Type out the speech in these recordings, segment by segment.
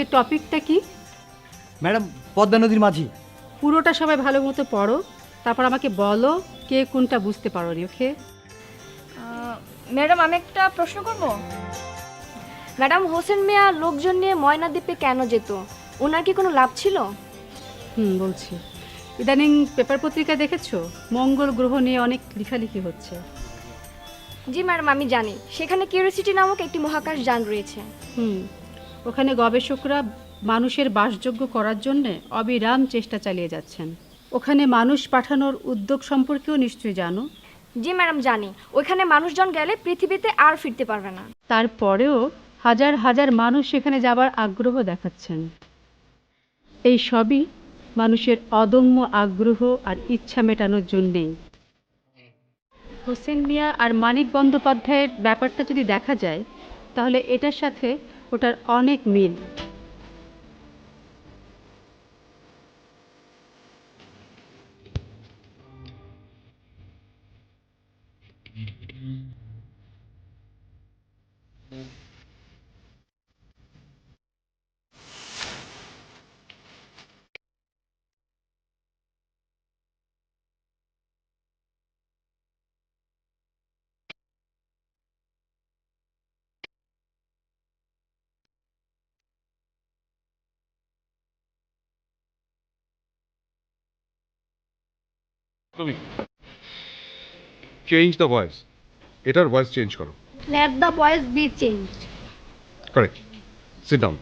আজকের টপিকটা কি? ম্যাডাম পদ্মা নদীর মাঝি। পুরোটা সবাই ভালো মতো পড়ো তারপর আমাকে বলো কে কোনটা বুঝতে পারো নি ওকে ম্যাডাম আমি একটা প্রশ্ন করব? ম্যাডাম হোসেন মিয়া লোকজন নিয়ে ময়না দ্বীপে কেন যেত? ওনার কি কোনো লাভ ছিল? হুম বলছি। ইদানিং পেপার পত্রিকা দেখেছ? মঙ্গল গ্রহ নিয়ে অনেক লেখালেখি হচ্ছে। জি ম্যাডাম আমি জানি। সেখানে কিউরিসিটি নামক একটি মহাকাশ যান রয়েছে। হুম। ওখানে গবেষকরা মানুষের বাসযোগ্য করার জন্য অবিরাম চেষ্টা চালিয়ে যাচ্ছেন। ওখানে মানুষ পাঠানোর উদ্যোগ সম্পর্কেও নিশ্চয়ই জানো। জি ম্যাডাম জানি। ওইখানে মানুষজন গেলে পৃথিবীতে আর ফিরতে পারবে না। তারপরেও হাজার হাজার মানুষ সেখানে যাবার আগ্রহ দেখাচ্ছেন। এই সবই মানুষের অদম্য আগ্রহ আর ইচ্ছা মেটানোর জন্যেই। হোসেন মিয়া আর মানিক বন্দ্যোপাধ্যায়ের ব্যাপারটা যদি দেখা যায় তাহলে এটার সাথে ওটার অনেক মিল। চেঞ্জ দ্য ভয়েস এটার ভয়েস চেঞ্জ করো। Let the voice be changed. Correct sit down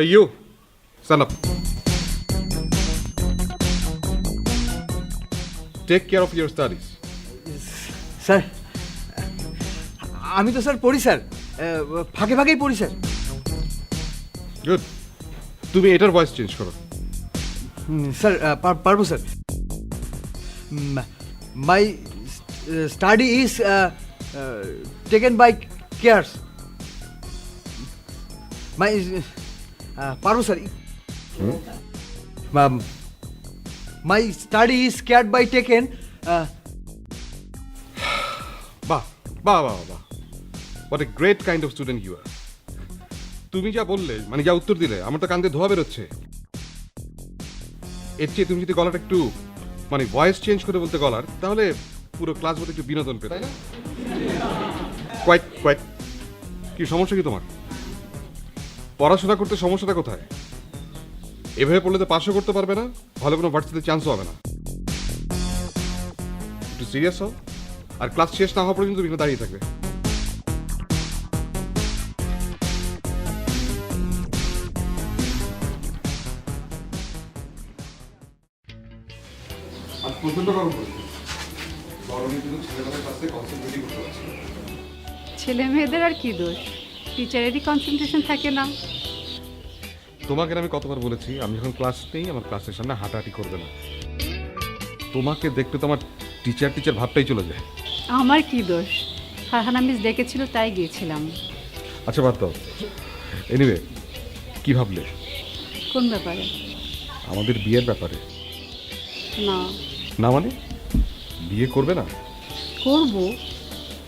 এই you stand up take care of your studies sir আমি তো স্যার পড়ি স্যার। ফাঁকে ফাঁকেই পড়ি স্যার। গুড তুমি এটার ভয়েস চেঞ্জ করো। স্যার পারব sir. My study is taken by cares my পারব sir? My study is cared by taken বাহ বাহ বাহ বাহ what a great kind of student you are তুমি যা বললে মানে যা উত্তর দিলে আমার তো কান্দে ধোয়া বেরোচ্ছে। এর চেয়ে তুমি যদি গলাটা একটু মানে ভয়েস চেঞ্জ করে বলতে গলার তাহলে পুরো ক্লাস মধ্যে একটু বিনোদন পেতে। তাই না? কোয়াইট কোয়াইট কি সমস্যা কি তোমার? পড়াশোনা করতে সমস্যাটা কোথায়? এভাবে পড়লে তো পাশও করতে পারবে না ভালো কোনো ভার্সিটিতে চান্সও হবে না। একটু সিরিয়াস হও। আর ক্লাস শেষ না হওয়া পর্যন্ত তুমি দাঁড়িয়ে থাকবে। আর প্রচণ্ড গরম পড়ছে। গরমে কিন্তু ছেলেমেয়েদের কাছে কনসেন্ট্রেটই করতে পারছি ছেলে মেয়েদের আর কি দোষ? টিচারেরই কনসেন্ট্রেশন থাকে না। তোমাকে আমি কতবার বলেছি আমি যখন ক্লাস নেই আমার ক্লাসের সামনে হাঁটাহাঁটি করবে না। তোমাকে দেখতে তো আমার টিচার টিচার ভাবটাই চলে যায়। আমার কি দোষ? ফারহানা মিস ডেকেছিল তাই গিয়েছিলাম। আচ্ছা বাদ দাও। এনিওয়ে কি ভাবলে? কোন ব্যাপারে? আমাদের বিয়ের ব্যাপারে। না। না মানে? বিয়ে করবে না? করব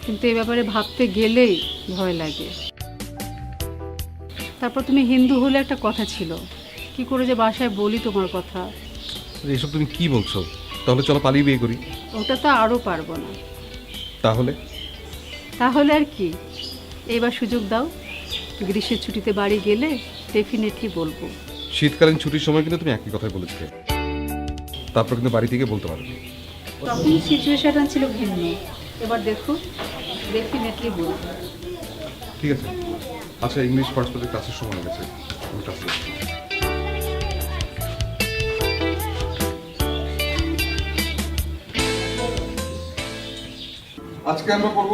কিন্তু এই ব্যাপারে ভাবতে গেলেই ভয় লাগে। তারপর তুমি হিন্দু হলে একটা কথা ছিল। কি করে যে বাসায় বলি তোমার কথা? এসব তুমি কি বলছো? তাহলে চলো পালিয়ে বিয়ে করি। ওটা তো আরও পারব না। তাহলে? তাহলে আর কি? এবার সুযোগ দাও। গ্রীষ্মের ছুটিতে বাড়ি গেলে ডেফিনেটলি বলব। শীতকালীন ছুটির সময় কিন্তু তুমি একই কথাই বলেছিলে। তারপর কিন্তু বাড়ি থেকে বলতে পারবে। তখন সিচুয়েশনটা ছিল ভিন্ন। এবার দেখো ডেফিনেটলি বলব। ঠিক আছে। আচ্ছা ইংলিশ পেজের ক্লাসের সময় হয়ে গেছে। আমি ক্লাসে আজকে আমরা পড়ব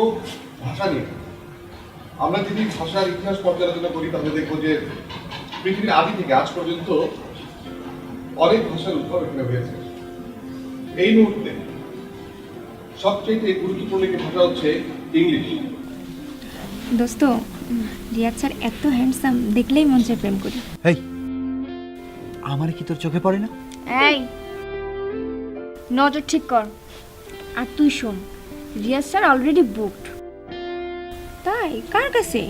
ভাষা নিয়ে। আমরা যদি ভাষার ইতিহাস পর্যালোচনা করি তাহলে দেখব যে পৃথিবীর আদি থেকে আজ পর্যন্ত অনেক ভাষার উদ্ভব এখানে হয়েছে। এই মুহূর্তে সবচেয়ে গুরুত্বপূর্ণ একটি ভাষা হচ্ছে ইংলিশ। দোস্ত রিয়াদ স্যার এত হ্যান্ডসাম দেখলেই মন চায় প্রেম করি। এই আমার কি তোর চোখে পড়ে না? এই নজর ঠিক কর। আর তুই শোন রিয়াজ স্যার অলরেডি বুকড তাই কার কাছে?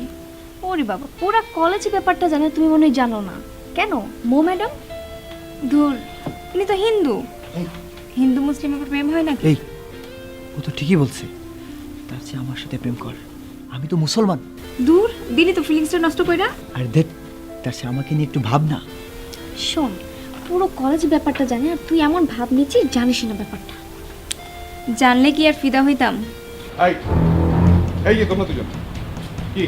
ওরে বাবা পুরা কলেজ ব্যাপারটা জানে তুমি মনে হয় জানো না। কেন? মো ম্যাডাম? ধুর উনি তো হিন্দু। হিন্দু মুসলিম আবার প্রেম হয় নাকি? এই ও তো ঠিকই বলছে। তার চেয়ে আমার সাথে প্রেম কর। আমি তো মুসলমান। দূর দিলি তো ফিলিংসটা নষ্ট কইরা আর দেখ তার চেয়ে আমাকে নিয়ে একটু ভাব না। শোন পুরো কলেজ ব্যাপারটা জানে আর তুই এমন ভাব নিচ্ছিস জানিস না ব্যাপারটা। জানলে কি আর ফিদা হইতাম? এই এই যে তোমরা দুজন। কি?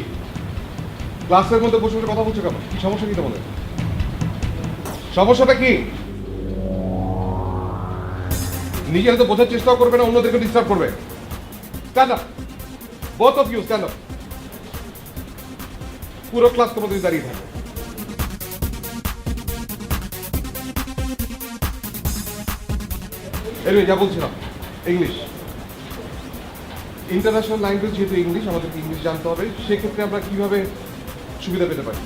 ক্লাসের মধ্যে বসে বসে কথা বলছো কেন? কি সমস্যা কি তোমাদের? সমস্যাটা কি? নিজেরা তো বোঝার চেষ্টাও করবে না, অন্যদেরকে ডিস্টার্ব করবে। Stand up both of you stand up পুরো ক্লাস তোমাদের দাঁড়িয়ে থাকবে। যা বলছিলাম ইংলিশ ইন্টারন্যাশনাল ল্যাঙ্গুয়েজ যেহেতু ইংলিশ আমাদেরকে ইংলিশ জানতে হবে, সেক্ষেত্রে আমরা কীভাবে সুবিধা পেতে পারি?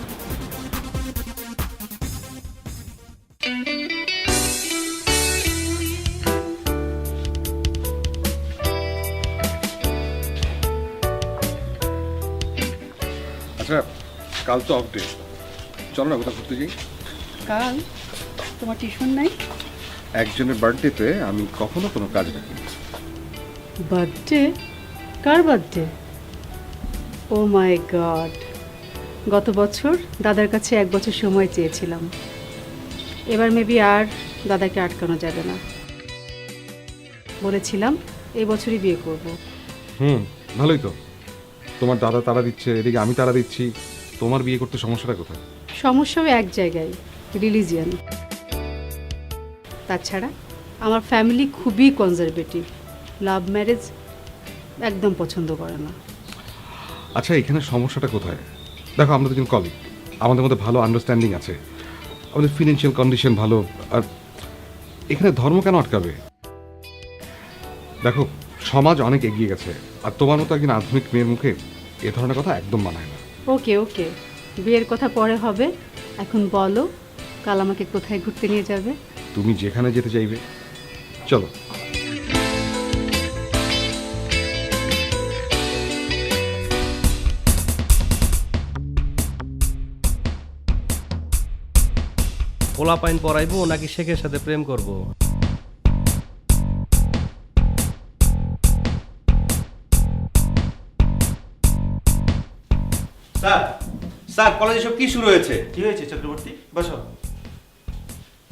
আচ্ছা কাল তো অফ ডে চলো না কোথাও ঘুরতে যাই। কাল? তোমার টিউশন নাই? একজনের বার্থডেতে আমি কখনো কোনো কাজ রাখি বার্থডে কার বার্থডে ও মাই গড গত বছর দাদার কাছে এক বছর সময় চেয়েছিলাম। এবার মেবি আর দাদাকে আটকানো যাবে না। বলেছিলাম এই বছরই বিয়ে করব। হুম ভালোই তো। তোমার দাদা তারা দিচ্ছে এদিকে আমি তারা দিচ্ছি। তোমার বিয়ে করতে সমস্যাটা কোথায়? সমস্যাও এক জায়গায় রিলিজিয়ান তাছাড়া আমার ফ্যামিলি খুবই কনজারভেটিভ লাভ ম্যারেজ একদম পছন্দ করে না। আচ্ছা এখানে সমস্যাটা কোথায়? দেখো আমরা দুজন কলিগ আমাদের মধ্যে ভালো আন্ডারস্ট্যান্ডিং আছে। আমাদের ফিনান্সিয়াল কন্ডিশন ভালো। আর এখানে ধর্ম কেন আটকাবে? দেখো সমাজ অনেক এগিয়ে গেছে আর তোমার মতো একজন আধুনিক মেয়ের মুখে এ ধরনের কথা একদম মানায় না। ওকে ওকে। বিয়ের কথা পরে হবে। এখন বলো কাল আমাকে কোথায় ঘুরতে নিয়ে যাবে? তুমি যেখানে যেতে চাইবে। চলো। পোলা পাইন পরাইবো নাকি শেখের সাথে প্রেম করব? স্যার স্যার কলেজে সব কি শুরু হয়েছে? কি হয়েছে চক্রবর্তী? বসো।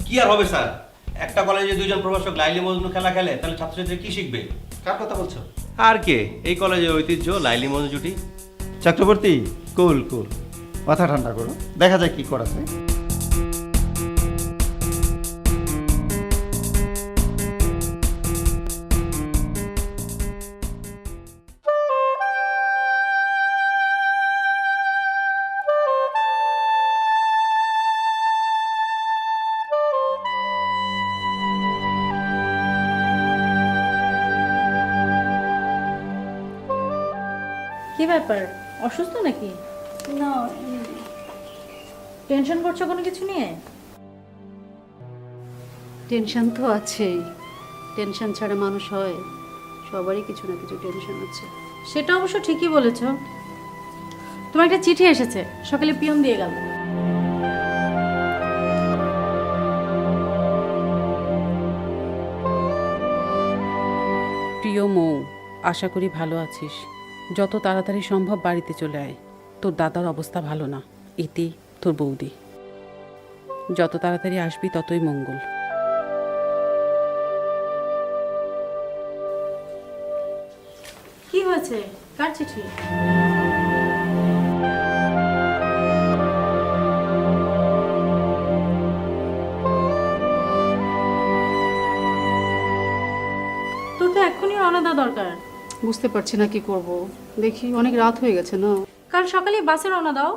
কি আর হবে স্যার? একটা কলেজে দুজন প্রভাষক লাইলি মজনু খেলা খেলে তাহলে ছাত্রছাত্রী কি শিখবে? কার কথা বলছো? আর কে? এই কলেজের ঐতিহ্য লাইলি মজনু জুটি। চক্রবর্তী কুল কুল। মাথা ঠান্ডা করো। দেখা যায় কি করা যায়। কি ব্যাপার? অসুস্থ নাকি? না টেনশন করছ কোনো কিছু নিয়ে? টেনশন তো আছেই। টেনশন ছাড়া মানুষ হয়। সবারই কিছু না কিছু টেনশন আছে। সেটা অবশ্য ঠিকই বলেছ। তোমার একটা চিঠি এসেছে। সকালে পিয়ন দিয়ে গেল। প্রিয় মৌ আশা করি ভালো আছিস। যত তাড়াতাড়ি সম্ভব বাড়িতে চলে আয়। তোর দাদার অবস্থা ভালো না। ইতি তোর বৌদি। যত তাড়াতাড়ি আসবি, ততই মঙ্গল। কি হয়েছে? কার চিঠি? তোর তো এক্ষুনি রওনা দরকার। বুঝতে পারছি না কি করব। দেখি, অনেক রাত হয়ে গেছে না? কাল সকালে বাসে রওনা দাও।